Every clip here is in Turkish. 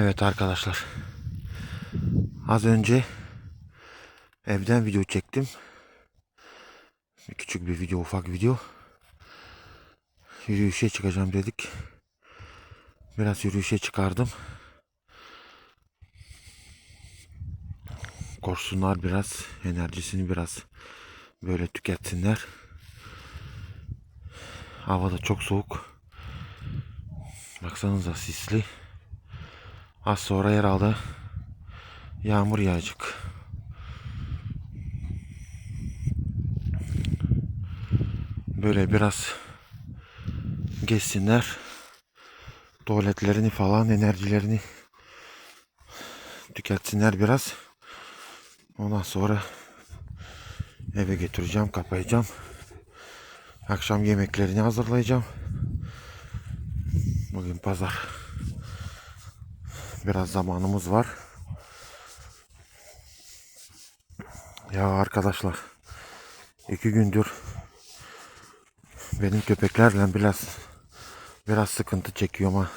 Evet arkadaşlar. Az önce evden video çektim. Küçük bir video, ufak video. Yürüyüşe çıkacağım dedik. Biraz yürüyüşe çıkardım. Koşsunlar biraz, enerjisini biraz böyle tüketsinler. Hava da çok soğuk. Baksanıza sisli. Az sonra herhalde yağmur yağacak. Böyle biraz geçsinler. Tuvaletlerini falan enerjilerini tüketsinler biraz. Ondan sonra eve götüreceğim, kapayacağım. Akşam yemeklerini hazırlayacağım. Bugün pazar. Biraz zamanımız var. Ya arkadaşlar iki gündür benim köpeklerle biraz biraz sıkıntı çekiyorum ha.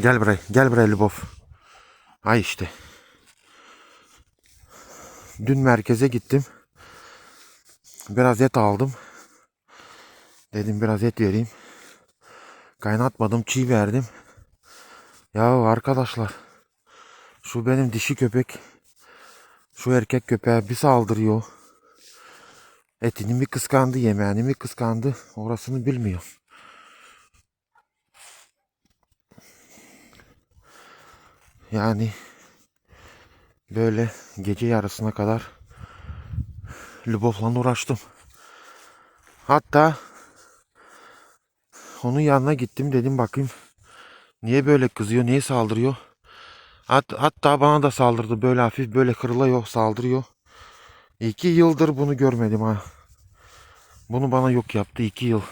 Gel buraya, gel buraya Lubov. Ay işte. Dün merkeze gittim. Biraz et aldım. Dedim biraz et vereyim. Kaynatmadım, çiğ verdim. Ya arkadaşlar şu benim dişi köpek şu erkek köpeğe bir saldırıyor. Etini mi kıskandı, yemeğini mi kıskandı orasını bilmiyorum. Yani böyle gece yarısına kadar Lubov'la uğraştım. Hatta onun yanına gittim dedim bakayım Niye böyle kızıyor? Niye saldırıyor? Hat, hatta bana da saldırdı. Böyle hafif böyle kırılıyor, saldırıyor. İki yıldır bunu görmedim ha. Bunu bana yok yaptı iki yıl.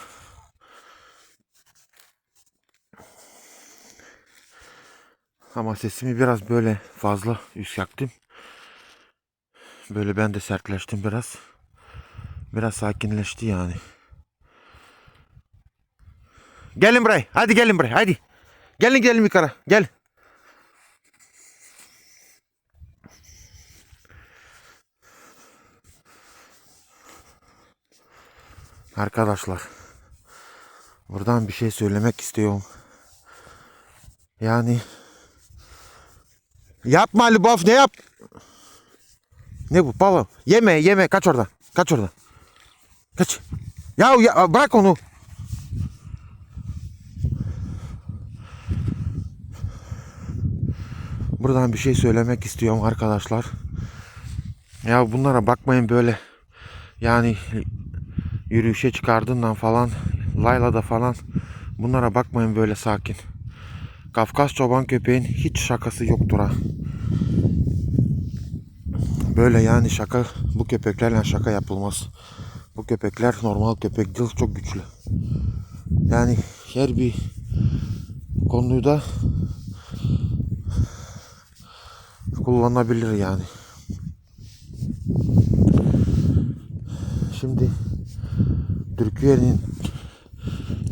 Ama sesimi biraz böyle fazla yükselttim. Böyle ben de sertleştim biraz. Biraz sakinleşti yani. Gelin buraya. Hadi gelin buraya. Hadi. Gelin gelin yukarı. Gel. Arkadaşlar. Buradan bir şey söylemek istiyorum. Yani yapma Lubov ne yap? Ne bu Pavlo? Yeme yeme kaç oradan. Kaç oradan. Kaç. Ya, ya bırak onu. Buradan bir şey söylemek istiyorum arkadaşlar. Ya bunlara bakmayın böyle. Yani yürüyüşe çıkardığından falan Layla'da falan bunlara bakmayın böyle sakin. Kafkas çoban köpeğin hiç şakası yoktur ha. Böyle yani şaka bu köpeklerle şaka yapılmaz. Bu köpekler normal köpek değil çok güçlü. Yani her bir konuda kullanılabilir yani. Şimdi Türkiye'nin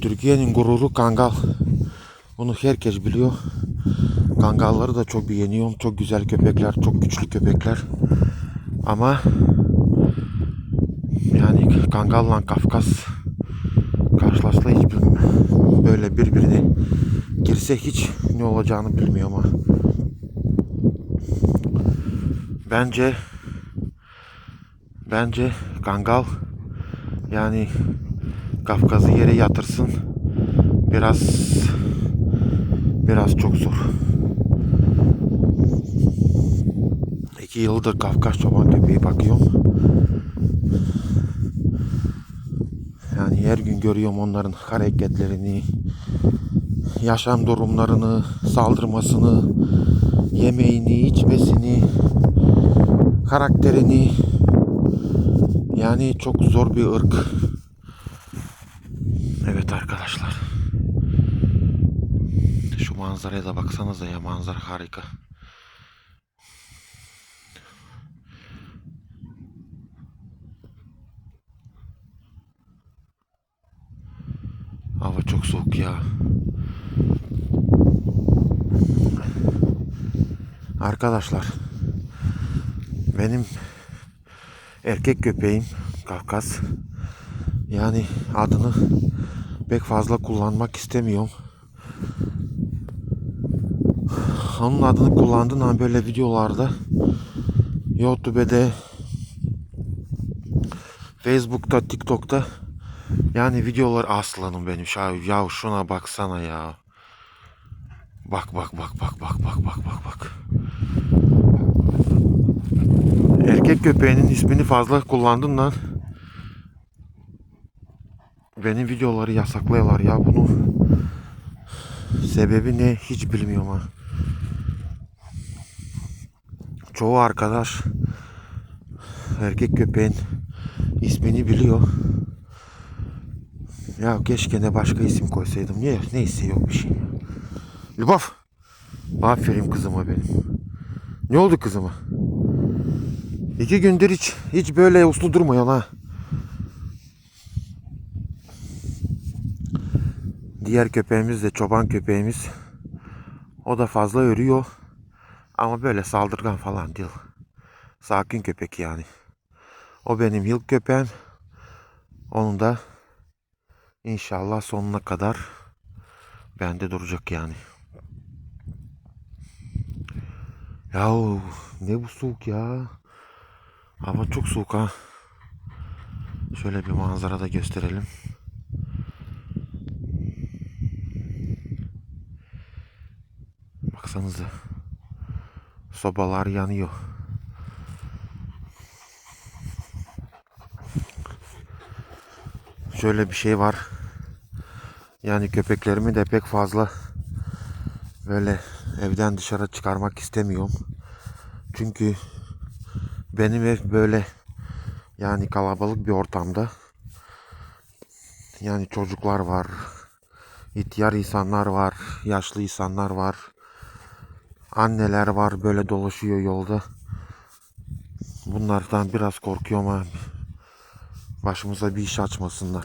Türkiye'nin gururu Kangal. Bunu herkes biliyor. Kangalları da çok beğeniyorum. Çok güzel köpekler, çok güçlü köpekler. Ama yani Kangal'la Kafkas karşılaşsa hiç. Böyle birbirine girse hiç ne olacağını bilmiyorum ama. Bence bence Kangal yani Kafkas'ı yere yatırsın biraz biraz çok zor. İki yıldır Kafkas çoban köpeği bakıyorum. Yani her gün görüyorum onların hareketlerini, yaşam durumlarını, saldırmasını, yemeğini, içmesini, karakterini. Yani çok zor bir ırk. Evet arkadaşlar. Şu manzaraya da baksanıza ya manzara harika. Hava çok soğuk ya. Arkadaşlar benim erkek köpeğim Kafkas. Yani adını pek fazla kullanmak istemiyorum. Onun adını kullandığın an böyle videolarda YouTube'de Facebook'ta, TikTok'ta yani videolar aslanım benim. Ya, ya şuna baksana ya. Bak bak bak bak bak bak bak bak bak. Erkek köpeğinin ismini fazla kullandın lan. Benim videoları yasaklıyorlar ya bunu. Sebebi ne hiç bilmiyorum ha. Çoğu arkadaş erkek köpeğin ismini biliyor. Ya keşke ne başka isim koysaydım. Niye? Neyse yok bir şey. Lübaf. Aferin kızıma benim. Ne oldu kızıma? İki gündür hiç hiç böyle uslu durmuyor ha. Diğer köpeğimiz de çoban köpeğimiz. O da fazla örüyor. Ama böyle saldırgan falan değil. Sakin köpek yani. O benim yıl köpeğim. Onun da inşallah sonuna kadar bende duracak yani. Yahu ne bu soğuk ya. Hava çok soğuk ha. Şöyle bir manzara da gösterelim. Baksanıza. Sobalar yanıyor. Şöyle bir şey var. Yani köpeklerimi de pek fazla böyle evden dışarı çıkarmak istemiyorum. Çünkü benim ev böyle yani kalabalık bir ortamda. Yani çocuklar var, ihtiyar insanlar var, yaşlı insanlar var. Anneler var böyle dolaşıyor yolda. Bunlardan biraz korkuyorum abi. Başımıza bir iş açmasınlar.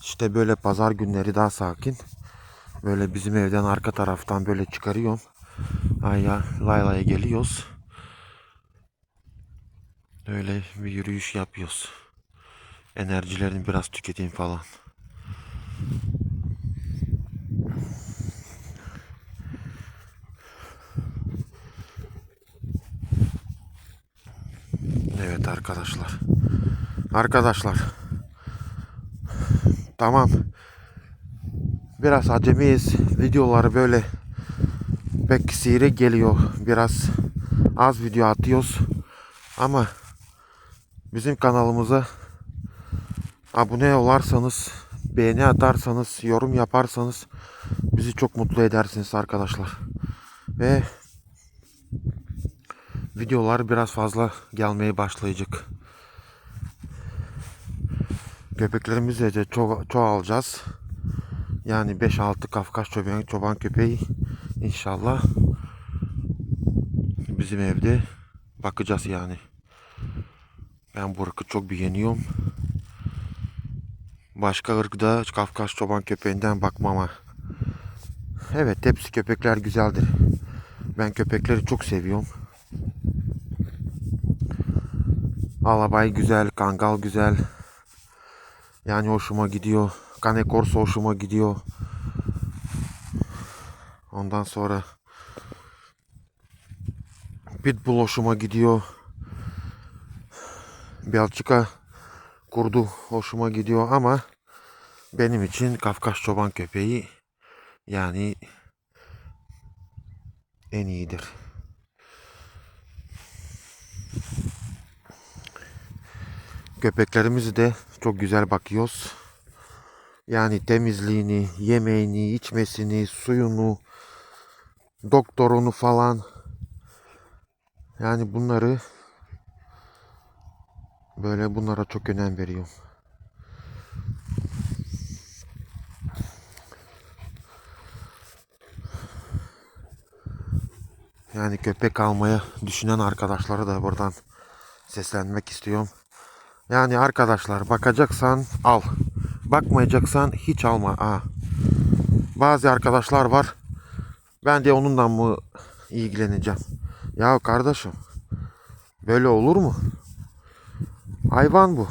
İşte böyle pazar günleri daha sakin. Böyle bizim evden arka taraftan böyle çıkarıyorum. Aya Layla'ya geliyoruz. Öyle bir yürüyüş yapıyoruz. Enerjilerini biraz tüketeyim falan. Evet arkadaşlar. Arkadaşlar. Tamam. Biraz acemiyiz. Videoları böyle pek sihire geliyor. Biraz az video atıyoruz. Ama bizim kanalımıza abone olarsanız, beğeni atarsanız, yorum yaparsanız bizi çok mutlu edersiniz arkadaşlar. Ve videolar biraz fazla gelmeye başlayacak. Köpeklerimizi de ço çoğalacağız. Yani 5-6 Kafkas çoban, çoban köpeği inşallah bizim evde bakacağız yani. Ben bu ırkı çok beğeniyorum. Başka ırkda Kafkas çoban köpeğinden bakmama. Evet hepsi köpekler güzeldir. Ben köpekleri çok seviyorum. Alabay güzel, Kangal güzel. Yani hoşuma gidiyor. Cane Corso hoşuma gidiyor. Ondan sonra Pitbull hoşuma gidiyor. Belçika kurdu hoşuma gidiyor ama benim için Kafkas çoban köpeği yani en iyidir. Köpeklerimizi de çok güzel bakıyoruz. Yani temizliğini, yemeğini, içmesini, suyunu, doktorunu falan. Yani bunları böyle bunlara çok önem veriyorum. Yani köpek almaya düşünen arkadaşlara da buradan seslenmek istiyorum. Yani arkadaşlar bakacaksan al. Bakmayacaksan hiç alma. Ha. Bazı arkadaşlar var. Ben de onundan mı ilgileneceğim. Ya kardeşim böyle olur mu? Hayvan bu.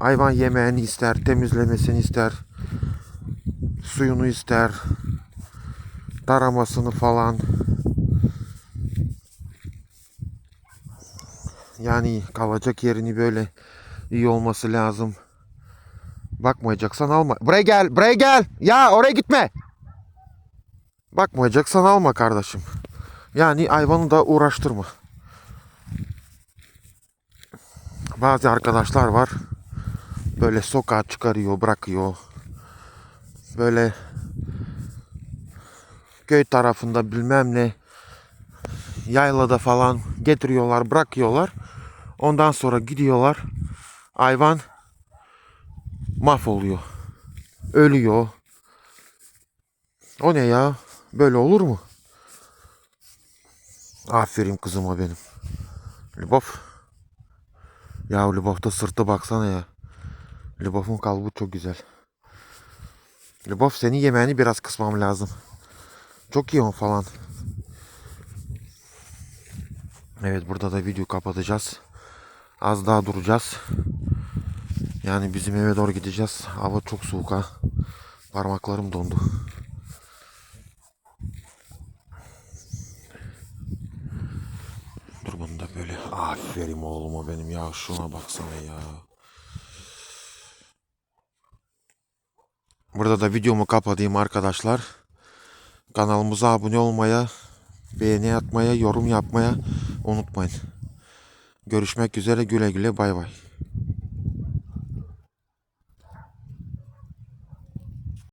Hayvan yemeğini ister, temizlemesini ister, suyunu ister, taramasını falan. Yani kalacak yerini böyle iyi olması lazım. Bakmayacaksan alma. Buraya gel, buraya gel. Ya oraya gitme. Bakmayacaksan alma kardeşim. Yani hayvanı da uğraştırma. Bazı arkadaşlar var. Böyle sokağa çıkarıyor, bırakıyor. Böyle köy tarafında bilmem ne yaylada falan getiriyorlar, bırakıyorlar. Ondan sonra gidiyorlar. Hayvan mahvoluyor. Ölüyor. O ne ya? Böyle olur mu? Aferin kızıma benim. Lübov. Ya Lübov'da sırtı baksana ya. Lübov'un kalbi çok güzel. Lübov senin yemeğini biraz kısmam lazım. Çok yiyorsun falan. Evet burada da video kapatacağız. Az daha duracağız. Yani bizim eve doğru gideceğiz. Hava çok soğuk ha. Parmaklarım dondu. Dur bunu da böyle. Aferin oğluma benim ya. Şuna baksana ya. Burada da videomu kapatayım arkadaşlar. Kanalımıza abone olmaya, beğeni atmaya, yorum yapmaya unutmayın. Görüşmek üzere güle güle bay bay.